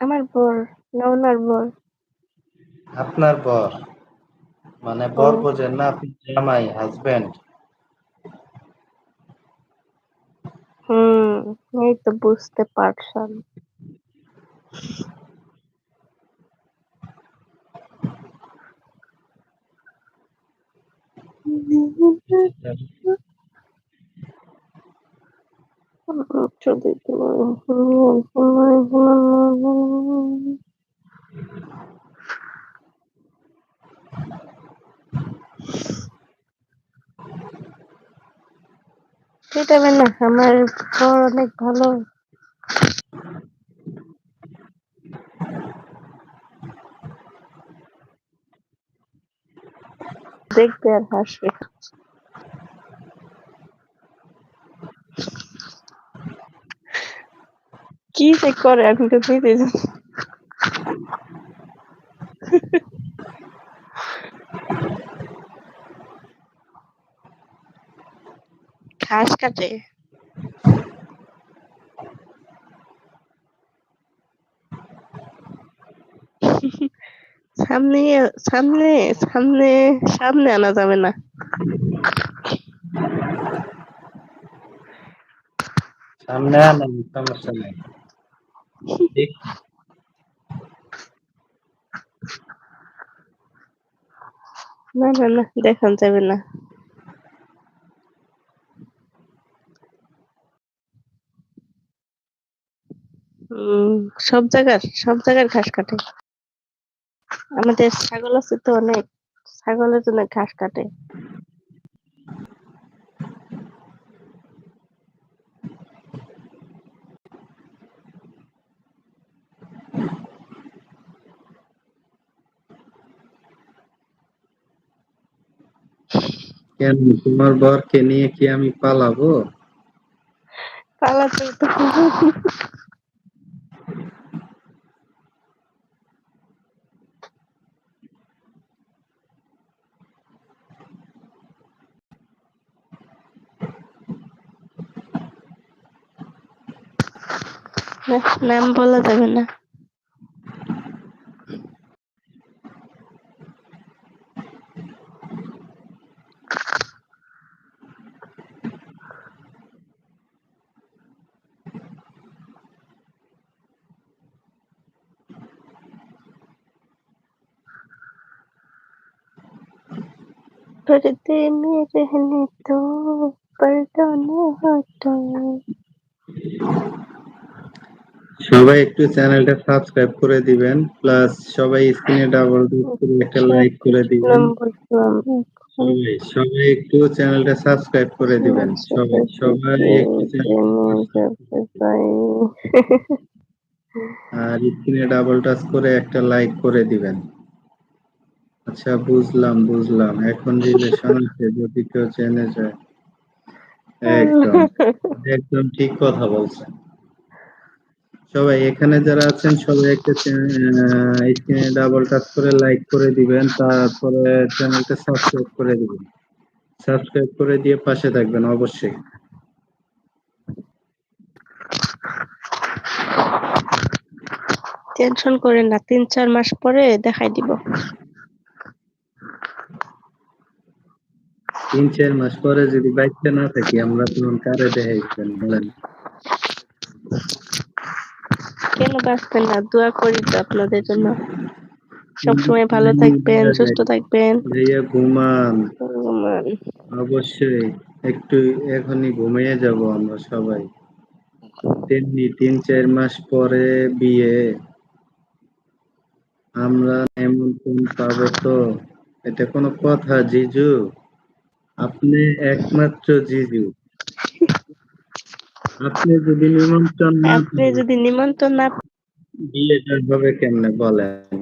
আমার বর না ওনার বর। আপনার বর? মানে বর বোঝেন না আপনি জামাই হাজবেন্ড হুম এই তো বুঝতে পারছেন। না আমার ঘর অনেক ভালো দেখবে আর হাসবে। কি যে করে? আমি তো বুঝতে ঘাস কাটে। সামনে সামনে সামনে সামনে আনা যাবে না। সামনে আনেন সমস্যা নেই। না না না, দেখান যাবে না। সব জায়গার সব জায়গার ঘাস কাটে। আমাদের ছাগল আছে তো অনেক, ছাগলের জন্য ঘাস কাটে। কেন? তোমার বরকে নিয়ে কি আমি পালাবো? পালাতে তো নাম বলা যাবে না। पढ़ते में रहने दो पर्दा न हटाओ সবাই একটু চ্যানেলটা সাবস্ক্রাইব করে দিবেন প্লাস সবাই স্ক্রিনে ডাবল করে একটা লাইক করে দিবেন বলছিলাম সবাই সবাই একটু চ্যানেলটা সাবস্ক্রাইব করে দিবেন সবাই সবাই একটু চ্যানেল আর স্ক্রিনে ডাবল টাচ করে একটা লাইক করে দিবেন আচ্ছা বুঝলাম বুঝলাম। এখন রিলেশন আছে যদি কেউ চেনে যায়। একদম একদম ঠিক কথা বলছেন। সবাই এখানে যারা আছেন, সবাই একটা স্ক্রিনে ডাবল টাচ করে লাইক করে দিবেন, তারপরে চ্যানেলটা সাবস্ক্রাইব করে দিবেন। সাবস্ক্রাইব করে দিয়ে পাশে থাকবেন, অবশ্যই। টেনশন করেন না, তিন, চার মাস পরে দেখাই দিব। তিন চার মাস পরে যদি বাইকটা না থাকি আমরা তখন কারে দেখাইছেন বলেন। কেন বাঁচবেন না? দোয়া করি তো আপনাদের জন্য। সবসময় ভালো থাকবেন সুস্থ থাকবেন। ভাইয়া ঘুমান। অবশ্যই একটু এখনই ঘুমিয়ে যাব আমরা সবাই। তেমনি তিন চার মাস পরে বিয়ে। আমরা এমন কোন পাবো তো এটা কোনো কথা জিজু? আপনি একমাত্র জিজু। আপনি যদি নিমন্ত্রণ না আপনি যদি নিমন্ত্রণ না বিয়েটা হবে কেমনে বলেন?